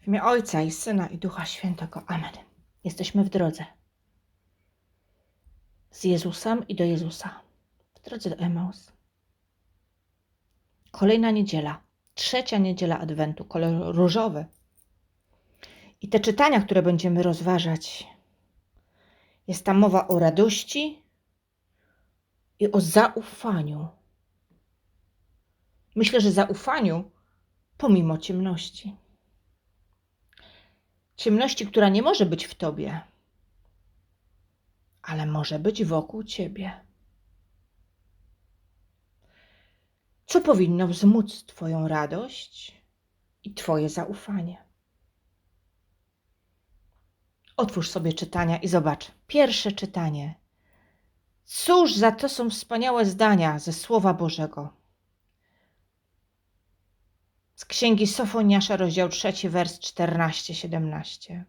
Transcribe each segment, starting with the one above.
W imię Ojca i Syna i Ducha Świętego. Amen. Jesteśmy w drodze. Z Jezusem i do Jezusa. W drodze do Emaus. Kolejna niedziela. Trzecia niedziela Adwentu. Kolor różowy. I te czytania, które będziemy rozważać, jest tam mowa o radości i o zaufaniu. Myślę, że zaufaniu pomimo ciemności. Ciemności, która nie może być w tobie, ale może być wokół ciebie. Co powinno wzmóc Twoją radość i Twoje zaufanie? Otwórz sobie czytania i zobacz. Pierwsze czytanie. Cóż za to są wspaniałe zdania ze Słowa Bożego. Z księgi Sofoniasza, rozdział 3, wers 14-17.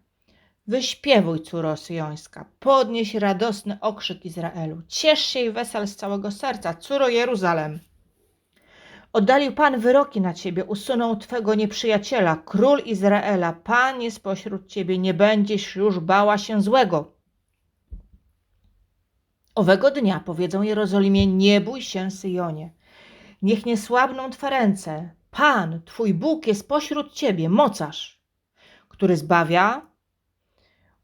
Wyśpiewuj, córo syjońska, podnieś radosny okrzyk Izraelu. Ciesz się i wesel z całego serca, córo Jeruzalem. Oddalił Pan wyroki na ciebie, usunął twego nieprzyjaciela, król Izraela. Pan jest pośród ciebie, nie będziesz już bała się złego. Owego dnia powiedzą Jerozolimie: Nie bój się, Syjonie. Niech nie słabną twe ręce. Pan, twój Bóg, jest pośród ciebie, mocarz, który zbawia,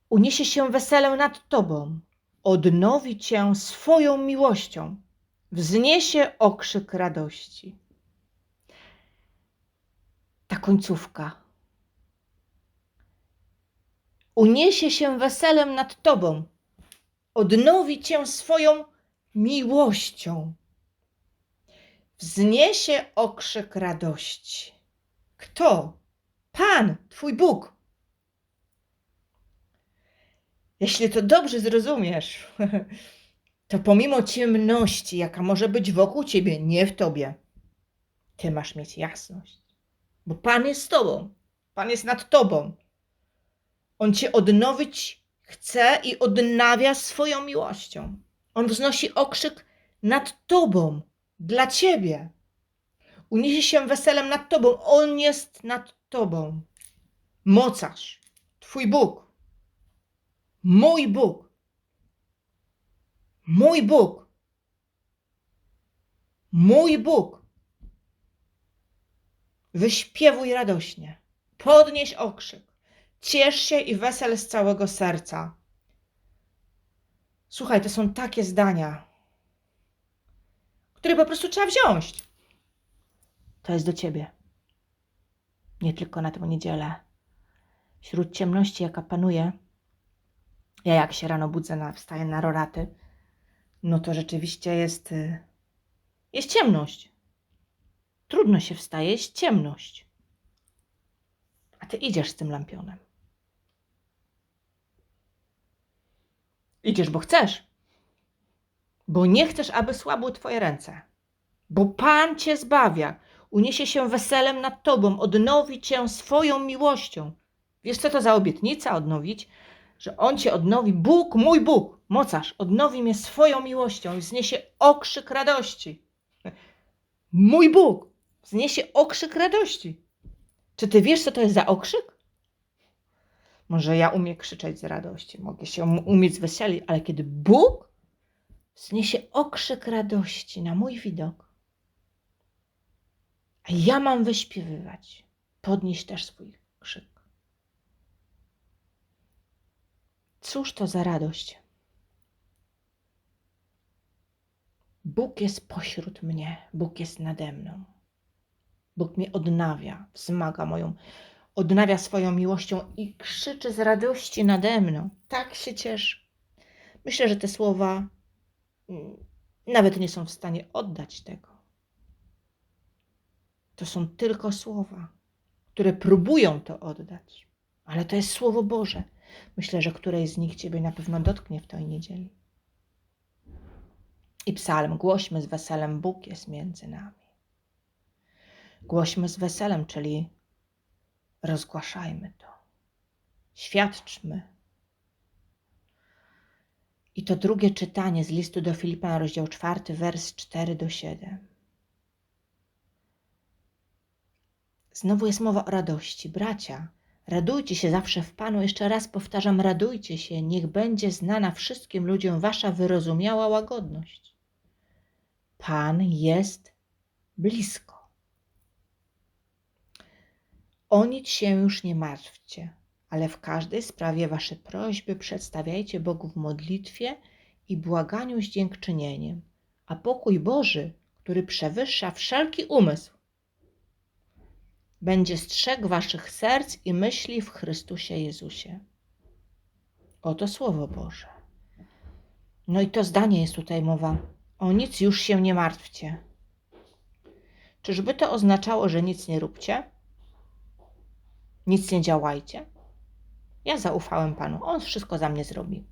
uniesie się weselem nad tobą, odnowi cię swoją miłością, wzniesie okrzyk radości. Ta końcówka. Uniesie się weselem nad tobą, odnowi cię swoją miłością. Wzniesie okrzyk radości. Kto? Pan, Twój Bóg. Jeśli to dobrze zrozumiesz, to pomimo ciemności, jaka może być wokół ciebie, nie w tobie, ty masz mieć jasność. Bo Pan jest z tobą. Pan jest nad tobą. On cię odnowić chce i odnawia swoją miłością. On wznosi okrzyk nad tobą, dla ciebie. Uniesie się weselem nad tobą. On jest nad tobą. Mocarz, twój Bóg. Mój Bóg. Mój Bóg. Mój Bóg. Wyśpiewuj radośnie. Podnieś okrzyk. Ciesz się i wesel z całego serca. Słuchaj, to są takie zdania, które po prostu trzeba wziąć. To jest do ciebie. Nie tylko na tę niedzielę. Wśród ciemności, jaka panuje, ja jak się rano budzę, na, wstaję na roraty, no to rzeczywiście jest, y, jest ciemność. Trudno się wstaje, jest ciemność. A ty idziesz z tym lampionem. Idziesz, bo chcesz. Bo nie chcesz, aby słabły twoje ręce. Bo Pan cię zbawia. Uniesie się weselem nad tobą, odnowi cię swoją miłością. Wiesz, co to za obietnica odnowić? Że On cię odnowi, Bóg, mój Bóg, mocarz, odnowi mnie swoją miłością i wzniesie okrzyk radości. Mój Bóg wzniesie okrzyk radości. Czy ty wiesz, co to jest za okrzyk? Może ja umiem krzyczeć z radości, mogę się um- umieć weselić, ale kiedy Bóg wzniesie okrzyk radości na mój widok, a ja mam wyśpiewywać, podnieść też swój krzyk. Cóż to za radość? Bóg jest pośród mnie, Bóg jest nade mną. Bóg mnie odnawia, wzmaga moją, odnawia swoją miłością i krzyczy z radości nade mną. Tak się cieszy. Myślę, że te słowa nawet nie są w stanie oddać tego. To są tylko słowa, które próbują to oddać, ale to jest Słowo Boże. Myślę, że któreś z nich Ciebie na pewno dotknie w tej niedzieli. I psalm głośmy z weselem, Bóg jest między nami. Głośmy z weselem, czyli rozgłaszajmy to. Świadczmy. I to drugie czytanie z listu do Filipa, rozdział 4, wers 4 do 7. Znowu jest mowa o radości. Bracia, Radujcie się zawsze w Panu. Jeszcze raz powtarzam, radujcie się. Niech będzie znana wszystkim ludziom wasza wyrozumiała łagodność. Pan jest blisko. O nic się już nie martwcie, ale w każdej sprawie wasze prośby przedstawiajcie Bogu w modlitwie i błaganiu z dziękczynieniem, a pokój Boży, który przewyższa wszelki umysł, będzie strzegł waszych serc i myśli w Chrystusie Jezusie. Oto Słowo Boże. No i to zdanie jest tutaj mowa. O nic już się nie martwcie. Czyżby to oznaczało, że nic nie róbcie? Nic nie działajcie? Ja zaufałem Panu. On wszystko za mnie zrobi.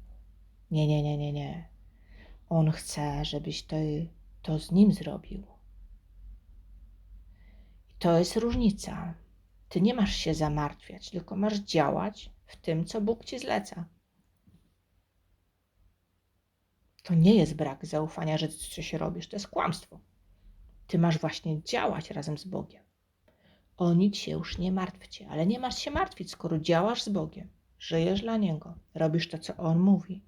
Nie, nie, nie, nie, nie. On chce, żebyś to, to z nim zrobił. I to jest różnica. Ty nie masz się zamartwiać, tylko masz działać w tym, co Bóg ci zleca. To nie jest brak zaufania, że ty coś robisz, to jest kłamstwo. Ty masz właśnie działać razem z Bogiem. O nic się już nie martwcie, ale nie masz się martwić, skoro działasz z Bogiem, żyjesz dla Niego, robisz to, co On mówi.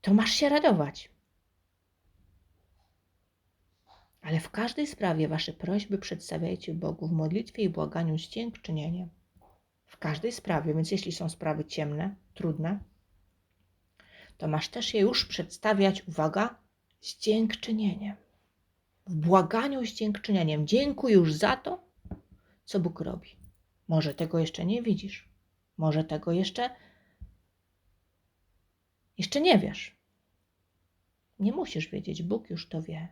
To masz się radować. Ale w każdej sprawie wasze prośby przedstawiajcie Bogu w modlitwie i błaganiu z dziękczynieniem. W każdej sprawie, więc jeśli są sprawy ciemne, trudne, to masz też je już przedstawiać, uwaga, z dziękczynieniem. W błaganiu z dziękczynieniem. Dziękuj już za to, co Bóg robi. Może tego jeszcze nie widzisz. Może tego jeszcze jeszcze nie wiesz. Nie musisz wiedzieć, Bóg już to wie.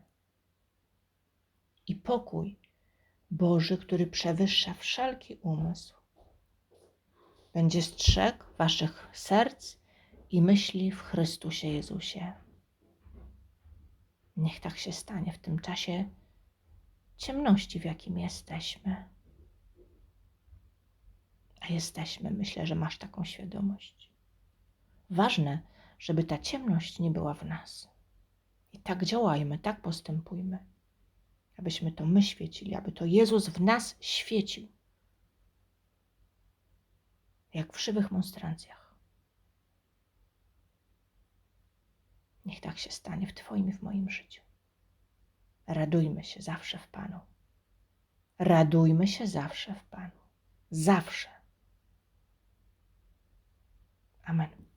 I pokój Boży, który przewyższa wszelki umysł, będzie strzegł waszych serc i myśli w Chrystusie Jezusie. Niech tak się stanie w tym czasie ciemności, w jakim jesteśmy. A jesteśmy, myślę, że masz taką świadomość. Ważne, żeby ta ciemność nie była w nas. I tak działajmy, tak postępujmy, abyśmy to my świecili, aby to Jezus w nas świecił, jak w żywych monstrancjach. Niech tak się stanie w Twoim i w moim życiu. Radujmy się zawsze w Panu. Radujmy się zawsze w Panu. Zawsze. Amen.